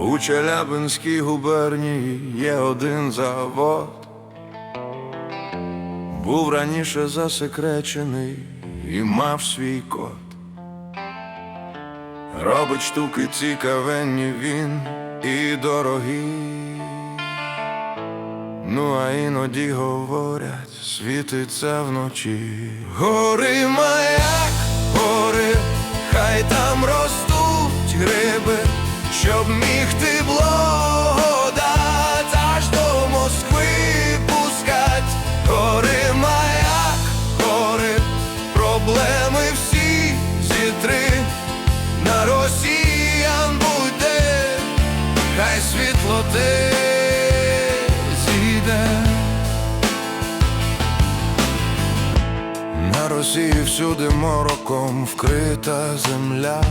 У Челябинській губернії є один завод. Був раніше засекречений і мав свій код. Робить штуки цікавенні він і дорогі. Ну, а іноді говорять, світиться вночі. Гори маяк, гори, хай там ростуть гриби, щоб міг ти благодать аж до Москви пускать. Гори маяк, гори, проблеми всі зітри, на росіян буде, хай світло те зійде. На Росії всюди мороком вкрита земля,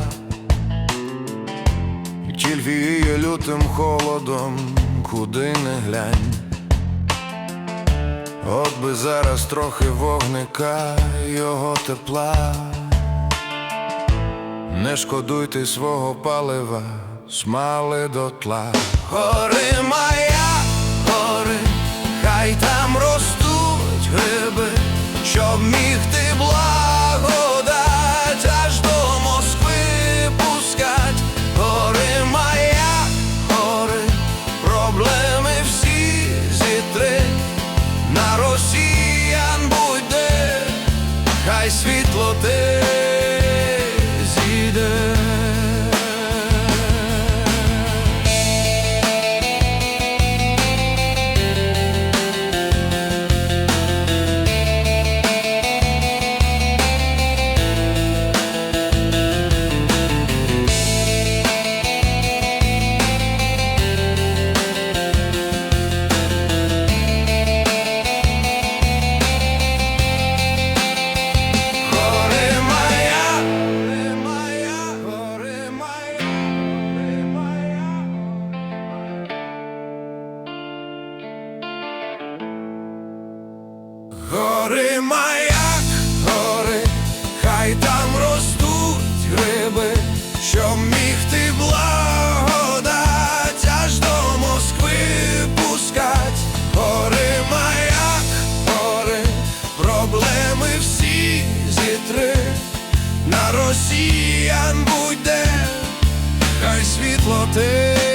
тільки її лютим холодом, куди не глянь. От би зараз трохи вогника його тепла. Не шкодуйте свого палива, смали дотла. Гори моя, світло те Гори маяк, гори, хай там ростуть гриби, щоб міг ти благодать аж до Москви пускать. Гори маяк, гори, проблеми всі зітри, на росіян буде, хай світло те